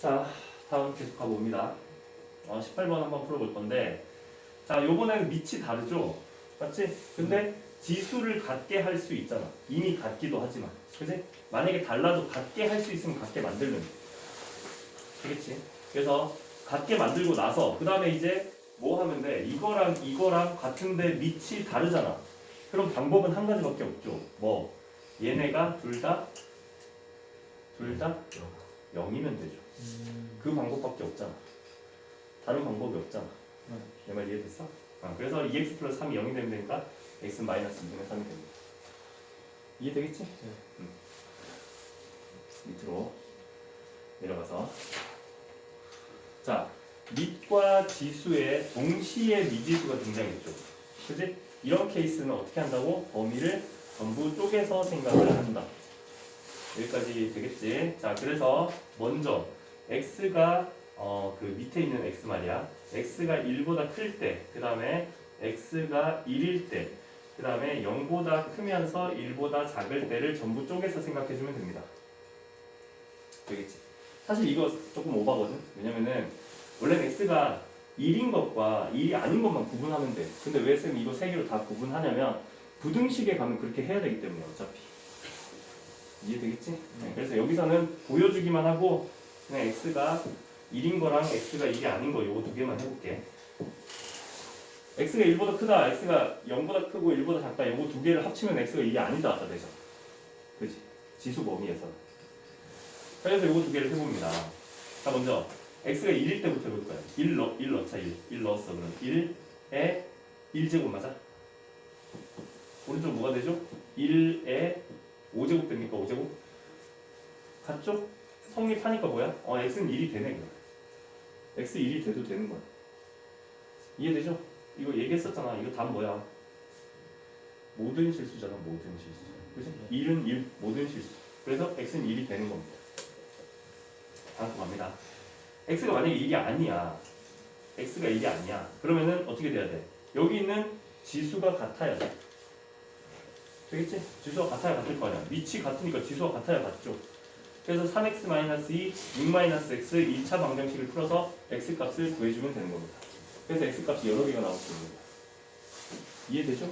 자, 다음 계속 가봅니다. 어, 18번 한번 풀어볼 건데, 자, 요번에는 밑이 다르죠? 맞지? 근데 지수를 같게 할 수 있잖아. 이미 같기도 하지만. 그지? 만약에 달라도 같게 할 수 있으면 같게 만들면 돼. 되겠지? 그래서 같게 만들고 나서, 그 다음에 이제 뭐 하면 돼? 이거랑 이거랑 같은데 밑이 다르잖아. 그럼 방법은 한 가지밖에 없죠. 뭐? 얘네가 둘 다, 둘 다 0이면 되죠. 그 방법밖에 없잖아. 다른 방법이 없잖아. 네. 내말 이해됐어? 아, 그래서 2x 플러스 3이 0이 되면 되니까 x 마이너스 2분의 3이 됩니다. 이해되겠지? 음. 밑으로 내려가서 자 밑과 지수의 동시에 미지수가 등장했죠. 그지? 이런 케이스는 어떻게 한다고? 범위를 전부 쪼개서 생각을 한다. 여기까지 되겠지? 자 그래서 먼저 x가 어, 그 밑에 있는 x 말이야. x가 1보다 클 때, 그 다음에 x가 1일 때, 그 다음에 0보다 크면서 1보다 작을 때를 전부 쪼개서 생각해주면 됩니다. 되겠지? 사실 이거 조금 오바거든? 왜냐면은 원래는 x가 1인 것과 1이 아닌 것만 구분하면 돼. 근데 왜 쌤 이거 세 개로 다 구분하냐면 부등식에 가면 그렇게 해야 되기 때문에 어차피. 이해되겠지? 네, 그래서 여기서는 보여주기만 하고 그냥 x가 1인 거랑 x가 1이 아닌 거 요거 두 개만 해볼게. x가 1보다 크다, x가 0보다 크고 1보다 작다 요거 두 개를 합치면 x가 1이 아니다 다 되죠. 그지? 지수 범위에서. 그래서 요거 두 개를 해봅니다. 자 먼저 x가 1일 때부터 해볼 거야. 1 넣, 1 넣자 1. 1 넣었어 그럼 1에 1제곱 맞아? 오른쪽 뭐가 되죠? 1에 5제곱 됩니까? 5제곱? 같죠? 성립하니까 뭐야? 어, x는 1이 되네 그럼. x 1이 돼도 되는 거야. 이해되죠? 이거 얘기했었잖아. 이거 답 뭐야? 모든 실수잖아. 모든 실수. 그지? 1은 1 모든 실수. 그래서 x는 1이 되는 겁니다. 다음 거 갑니다. x가 만약에 1이 아니야. x가 1이 아니야. 그러면은 어떻게 돼야 돼? 여기 있는 지수가 같아야 돼. 되겠지? 지수가 같아야 같을 거 아니야. 밑이 같으니까 지수가 같아야 같죠. 그래서 3x-2, 6-x 2차 방정식을 풀어서 x 값을 구해주면 되는 겁니다. 그래서 x 값이 여러 개가 나올 수 있습니다. 이해되죠?